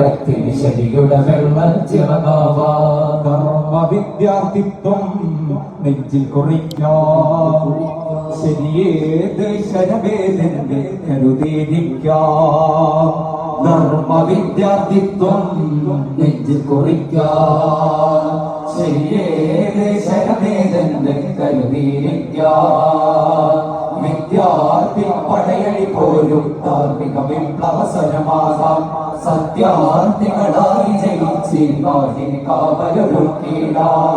ഉയർത്തി ശരിയുടെ വെള്ളച്ചിറകാവാ കർമ്മ വിദ്യാർത്ഥിത്വം നെഞ്ചിൽ കുറിക്കാം. ശരിയേത് ശരവേദന്റെ കരുതേരിക്കാം ധർമ്മ വിദ്യാർത്ഥിത്വം നെഞ്ചിൽ കുറിക്കാം. ശരിയേത് ശരവേദന്റെ കരുതിയിരിക്കാം വിദ്യാർത്ഥി ധാർമ്മിക വിപ്ലവസരമാകാം സത്യാർത്ഥികളായി ജയിച്ച് നാടിന് കാവലൊരുക്കിടാം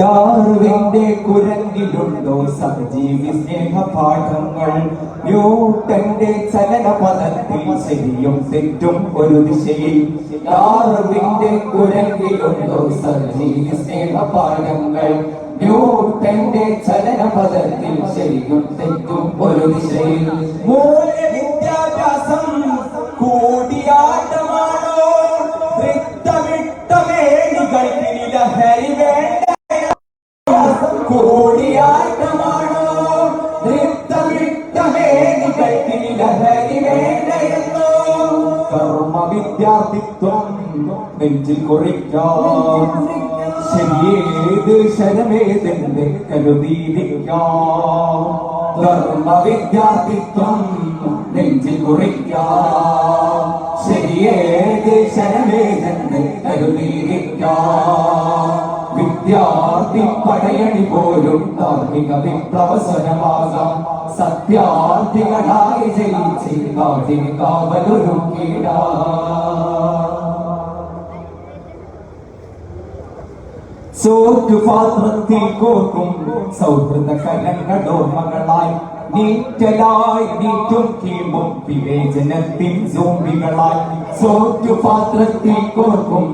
ഡാർവിന്റെ കുരങ്ങിലുണ്ടോ സജീവി സ്നേഹ പാഠങ്ങൾ ന്യൂട്ടന്റെ ചലന പദത്തിൽ ശരിയും തെറ്റും ഒരു ദിശയിൽ. ഡാർവിന്റെ കുരങ്ങിലുണ്ടോ സജീവ സ്നേഹപാഠങ്ങൾ? ന്യൂട്ടന്റെ ചലനപഥത്തിൽ ശരിക്കും തെറ്റും ഒരു ദിശയിൽ. മൂല്യ വിദ്യാഭ്യാസം കൂടിയാട്ടമാണോ? രക്തമിട്ട മേനികൾക്ക് ലഹരി വേണ്ട കൂടിയാട്ടമാണോ? നൃത്തമിട്ട മേനികൾക്ക് ലഹരി വേണ്ടയെന്നോ കർമ്മ വിദ്യാർത്ഥിത്വം നെഞ്ചിൽ കുറിക്കാം. ശരിയേത് ശരമേതെന്ന് കരുതിയിരിക്കാം. ധർമ്മ വിദ്യാർത്ഥിത്വം നെഞ്ചിൽ കുറിക്കാം. ശരിയേത് ശരമേതെന്ന് കരുതിയിരിക്കാം. വിദ്യാർത്ഥി പടയണി പോലും ധാർമ്മിക വിപ്ലവസരമാകാം സത്യാർത്ഥികളായി ജയിച്ച് നാടിന് കാവലൊരുക്കിടാം ചോറ്റുപാത്രത്തിൽ കോർക്കും സൗഹൃദ കലങ്ങളോർമ്മകളായി നീറ്റലായി നീറ്റും കീമും വിവേചനത്തിൻ സോംബികളായി ചോറ്റുപാത്രത്തിൽ കോർക്കും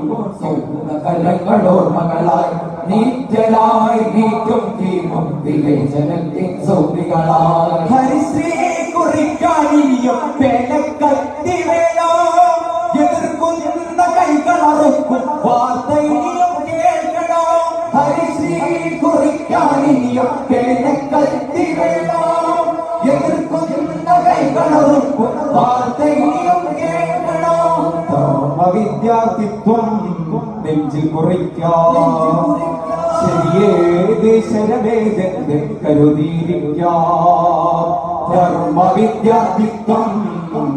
കലങ്ങളോർമ്മകളായി നീറ്റലായി നീറ്റും തീരും വിവേചനത്തിൻ സൗദികളായി ഹരിശ്രീ വിദ്യാർത്ഥിത്വം നെഞ്ചിൽ കുറിക്കാം.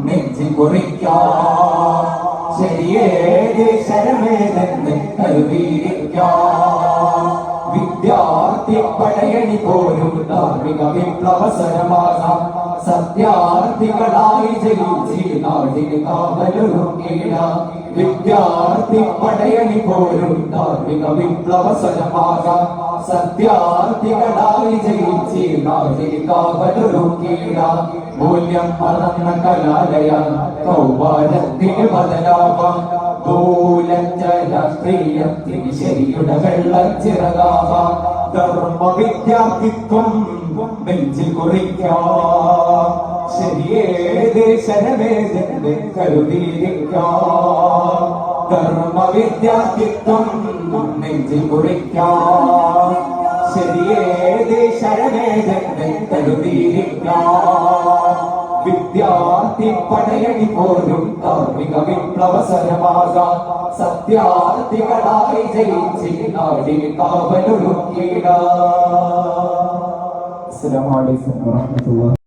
നെഞ്ചിൽ കുറിക്കാം വിദ്യാർത്ഥി പടയണി പോലും ധാർമ്മിക വിപ്ലവസരമാകാം. സത്യാർത്ഥികളായി ജയിച്ച് നാടിന് കാവലൊരുക്കിടാം വിദ്യാർത്ഥി പടയണി പോലും ധാർമ്മിക വിപ്ലവ സ്വരമാക. സത്യാർത്ഥികളായി ജയിച്ച് നാടിന് കാവലൊരുക്കിടാം മൂല്യം മറന്ന കലാലയ കൗമാരത്തിന് ബദലാവാം. രാഷ്ട്രീയത്തിന് ശരിയുടെ വെള്ളച്ചിറകാവാം ധർമ്മ വിദ്യാർത്ഥിത്വം നെഞ്ചിൽ കുറിക്കാം. ശരിയേത് ശരവേദന്റെ കരുതിയിരിക്കാം. ധർമ്മ വിദ്യാർത്ഥിത്വം നെഞ്ചിൽ കുറിക്കാം. ശരിയേത് ശരവേദന്റെ കരുതിയിരിക്കാം. വിദ്യാർത്ഥി പടയണി പോലും ധാർമ്മിക വിപ്ലവസരമാകാം. സത്യാർത്ഥികളായി ജയിച്ച് നാടിന് കാവലൊരുക്കിടാം അസ്സലാമു അലൈക്കും വറഹ്മത്തുള്ളാഹി